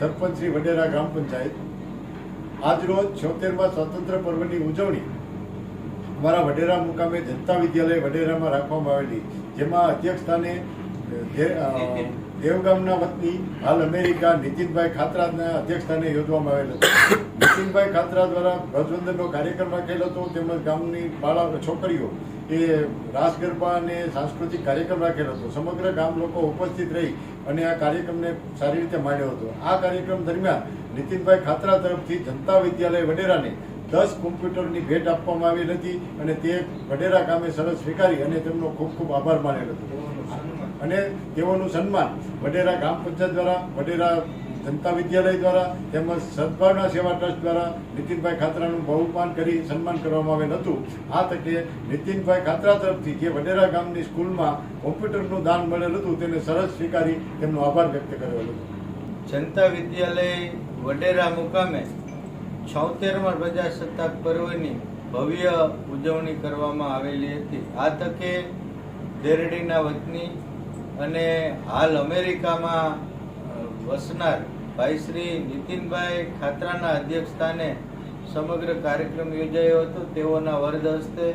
સરપંચ શ્રી વડેરા ગ્રામ પંચાયત આજરોજ છોતેરમાં સ્વાતંત્ર્ય પર્વની ઉજવણી અમારા વડેરા મુકામે જનતા વિદ્યાલય વડેરામાં રાખવામાં આવેલી, જેમાં અધ્યક્ષ સ્થાને દેવગામના વતની હાલ અમેરિકા નીતિનભાઈ ખાતરાના અધ્યક્ષસ્થાને યોજવામાં આવેલ હતો નીતિનભાઈ ખાતરા દ્વારા ધ્વજવંદનનો કાર્યક્રમ રાખેલો હતો. તેમજ ગામની બાળા, છોકરીઓ એ રાસ ગરબા અને સાંસ્કૃતિક કાર્યક્રમ રાખેલો હતો. સમગ્ર ગામ લોકો ઉપસ્થિત રહી અને આ કાર્યક્રમને સારી રીતે માણ્યો હતો. આ કાર્યક્રમ દરમિયાન નીતિનભાઈ ખાતરા તરફથી જનતા વિદ્યાલય વડેરાને દસ કોમ્પ્યુટરની ભેટ આપવામાં આવી હતી અને તે વડેરા ગામે સરસ સ્વીકારી અને તેમનો ખૂબ ખૂબ આભાર માનેલ હતો. અને તેઓનું સન્માન વડેરા ગ્રામ પંચાયત દ્વારા, વડેરા જનતા વિદ્યાલય દ્વારા, તેમજ સદભાવના સેવા ટ્રસ્ટ દ્વારા નીતિનભાઈ ખાતરાનું બહુમાન કરી સન્માન કરવામાં આવેલ હતું. આ તકે નીતિનભાઈ ખાતરા તરફથી જે વડેરા ગામની સ્કૂલમાં કોમ્પ્યુટરનું દાન મળેલ હતું, તેને સરસ સ્વીકારી તેમનો આભાર વ્યક્ત કરેલો હતો. જનતા વિદ્યાલય વડેરા મુકામે છોતેરમાં પ્રજાસત્તાક પર્વની ભવ્ય ઉજવણી કરવામાં આવેલી હતી. આ તકે દેરડીના વતની અને હાલ અમેરિકામાં વસનાર ભાઈ શ્રી નીતિનભાઈ ખાતરાના અધ્યક્ષસ્થાને સમગ્ર કાર્યક્રમ યોજાયો હતો. તેઓના વરદ હસ્તે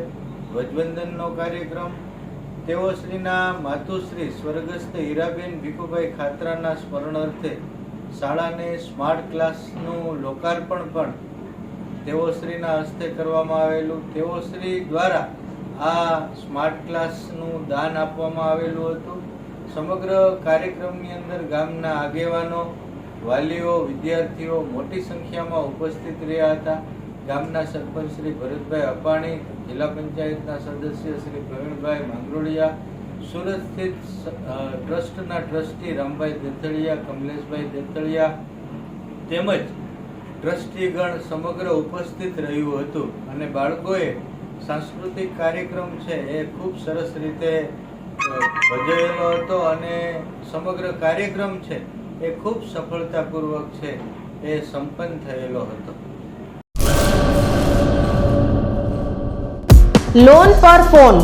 ધ્વજવંદનનો કાર્યક્રમ. તેઓ શ્રીના માતુશ્રી સ્વર્ગસ્થ હીરાબેન ભીખુભાઈ ખાતરાના સ્મરણાર્થે શાળાને સ્માર્ટ ક્લાસનું લોકાર્પણ પણ તેઓશ્રીના હસ્તે કરવામાં આવેલું. તેઓશ્રી દ્વારા આ સ્માર્ટ ક્લાસનું દાન આપવામાં આવેલું હતું. સમગ્ર કાર્યક્રમની અંદર ગામના આગેવાનો, વાલીઓ, વિદ્યાર્થીઓ મોટી સંખ્યામાં ઉપસ્થિત રહ્યા હતા. ગામના સરપંચ શ્રી ભરતભાઈ અપાણી, જિલ્લા પંચાયતના સદસ્ય શ્રી પ્રવીણભાઈ માંગરોળિયા સુરત સ્થિત ટ્રસ્ટના ટ્રસ્ટી રામભાઈ દેથળિયા કમલેશભાઈ દેથળિયા તેમજ ટ્રસ્ટીગણ સમગ્ર ઉપસ્થિત રહ્યું હતું અને બાળકોએ સાંસ્કૃતિક કાર્યક્રમ છે એ ખૂબ સરસ રીતે ભજવેલો હતો અને સમગ્ર કાર્યક્રમ છે એ ખૂબ સફળતાપૂર્વક છે એ સંપન્ન થયેલો હતો. લોન પર ફોન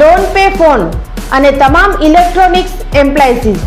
લોન પે ફોન અને તમામ ઇલેક્ટ્રોનિક્સ એમ્પ્લાયસીસ.